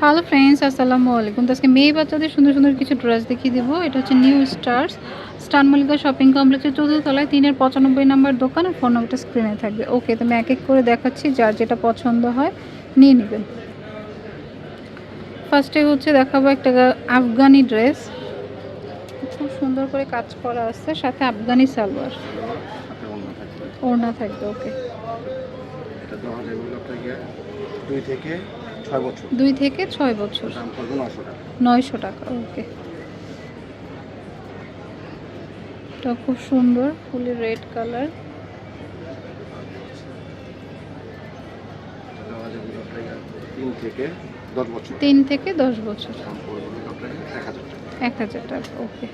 Hello friends আসসালামু আলাইকুম তো আজকে মেয়ে বাচ্চাদের সুন্দর সুন্দর কিছু ড্রেস দেখিয়ে দেবো। এটা হচ্ছে new stars star Mallika shopping কমপ্লেক্সের চতুর্থতলায় তিনের পঁচানব্বই নাম্বার দোকান আর ফোন নাম্বারটা স্ক্রিনে থাকবে। ওকে তো আমি এক এক করে দেখাচ্ছি, যার যেটা পছন্দ হয় নিয়ে নেবেন। ফার্স্টে হচ্ছে দেখাবো একটা আফগানি ড্রেস খুব সুন্দর করে কাজ করা আছে, সাথে আফগানি সালোয়ার। ওড়না থাকবে ওকে দুই থেকে ছয় বছর। দুই থেকে ছয় বছর। দাম পড়বে নশো টাকা। নয়শো টাকা ওকে। এটা খুব সুন্দর ফুলি রেড কালার। তিন থেকে দশ বছর। এক হাজার টাকা। ওকে।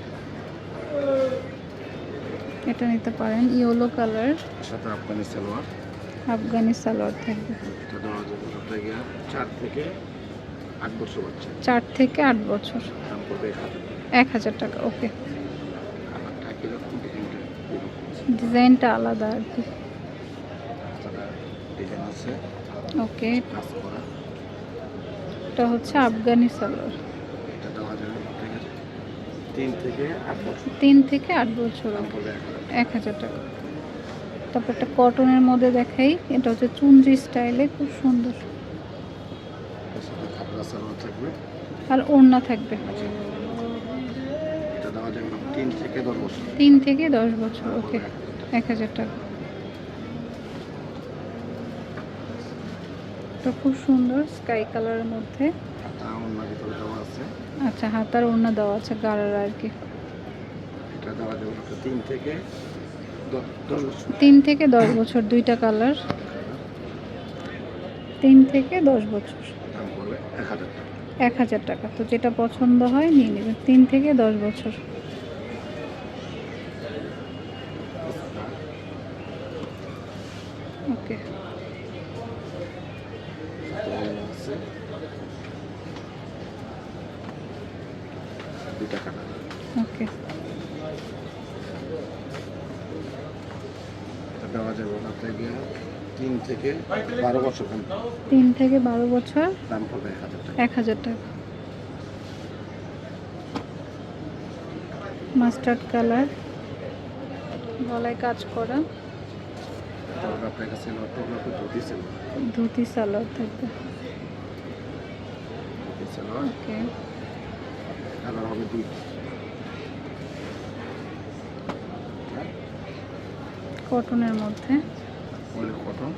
এটা নিতে পারেন ইয়েলো কালার। সাথে আফগানি সালোয়ার। আফগানি সালোয়ার থাকবে। চার থেকে আট বছর বাচ্চা। চার থেকে আট বছর। এক হাজার টাকা। ওকে। ডিজাইনটা? আলাদা আর কি। ওকে। এটা হচ্ছে আফগানি সালোয়ার তিন থেকে আট বছর। এক হাজার টাকা। তারপর একটা কটনের মধ্যে দেখাই। এটা হচ্ছে চুনরি স্টাইলে খুব সুন্দর। আর ওড়না থাকবে। তিন থেকে দশ বছর, ওকে, এক হাজার টাকা। এটা খুব সুন্দর স্কাই কালারের মধ্যে। আচ্ছা হাতার ওড়না দেওয়া আছে গাড়ার আর কি। এটা দেওয়া যাবে তিন থেকে তিন থেকে দশ বছর দুইটা কালার। তিন থেকে দশ বছর। এক হাজার টাকা। তো যেটা পছন্দ হয় নিয়ে নেবেন। তিন থেকে দশ বছর। ওকে। ওকে। দেওয়া যাবে আপনার গিয়ে তিন থেকে বারো বছর তিন থেকে বারো বছর? দাম পড়বে এক হাজার টাকা। এক হাজার টাকা। Mustard colour. গলায় কাজ করা। ধুতি সালোয়ার থাকবে। ওকে কালার হবে দুই কটনের মধ্যে। কটন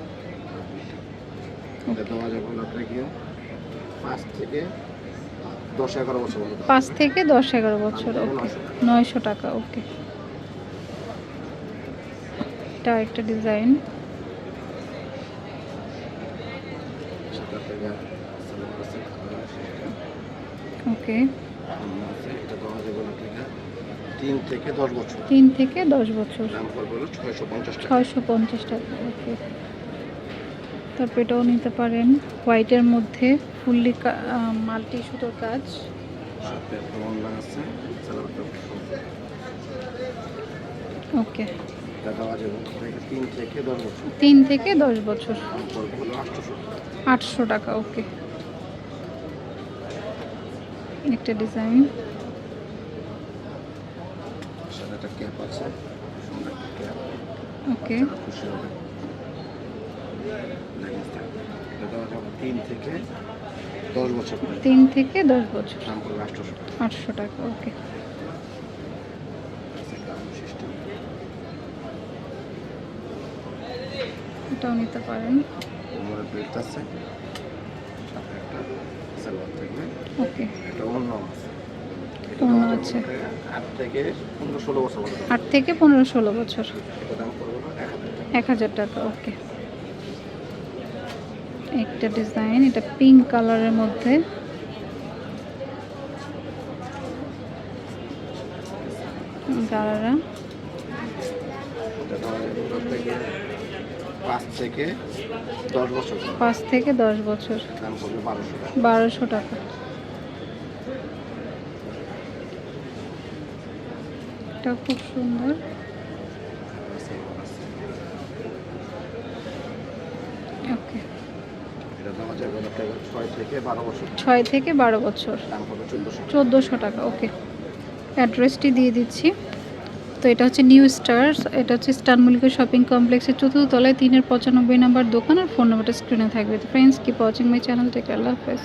পাঁচ থেকে দশ এগারো বছর ওকে। নয়শো টাকা ওকে। এটা একটা ডিজাইন। ওকে। এটা তিন থেকে দশ বছর। তিন থেকে দশ বছর। দাম পড়বে হলো ছয়শো পঞ্চাশ টাকা। ছয়শো পঞ্চাশ টাকা ওকে। তারপর এটাও নিতে পারেন। হোয়াইটের মধ্যে ফুললি মাল্টি সুতোর কাজ। ওকে। তিন থেকে দশ বছর। আটশো টাকা ওকে। একটা ডিজাইন। একটা ক্যাপ আছে। সুন্দর একটা ক্যাপ ওকে খুশি হবে। তিন থেকে দশ বছর তিন থেকে দশ বছর। দাম আটশোশো আটশো টাকা। ওকে সিস্টেম এটাও নিতে পারেন। কোমরের বেল্ট আছে? সাথে একটা সালোয়ার থাকবে। ওকে এটা অন্য আছে। আছে। আট থেকে পনেরো ষোলো বছর এক হাজার টাকা। ওকে। একটা ডিজাইন এটা পিঙ্ক কালারের মধ্যে। আপনাকে পাঁচ থেকে দশ বছর। বারোশো টাকা বারোশো টাকা এটা খুব সুন্দর। ছয় থেকে বারো বছর। থেকে চোদ্দোশো টাকা। ওকে অ্যাড্রেসটি দিয়ে দিচ্ছি। তো এটা হচ্ছে নিউ স্টার্স এটা হচ্ছে স্টার শপিং কমপ্লেক্সের চতুর্থ তলায় তিনের পঁচানব্বই নাম্বার দোকান আর ফোন নাম্বারটা স্ক্রিনে থাকবে। তো friends keep watching my channel tech আল্লাহ হাফেজ।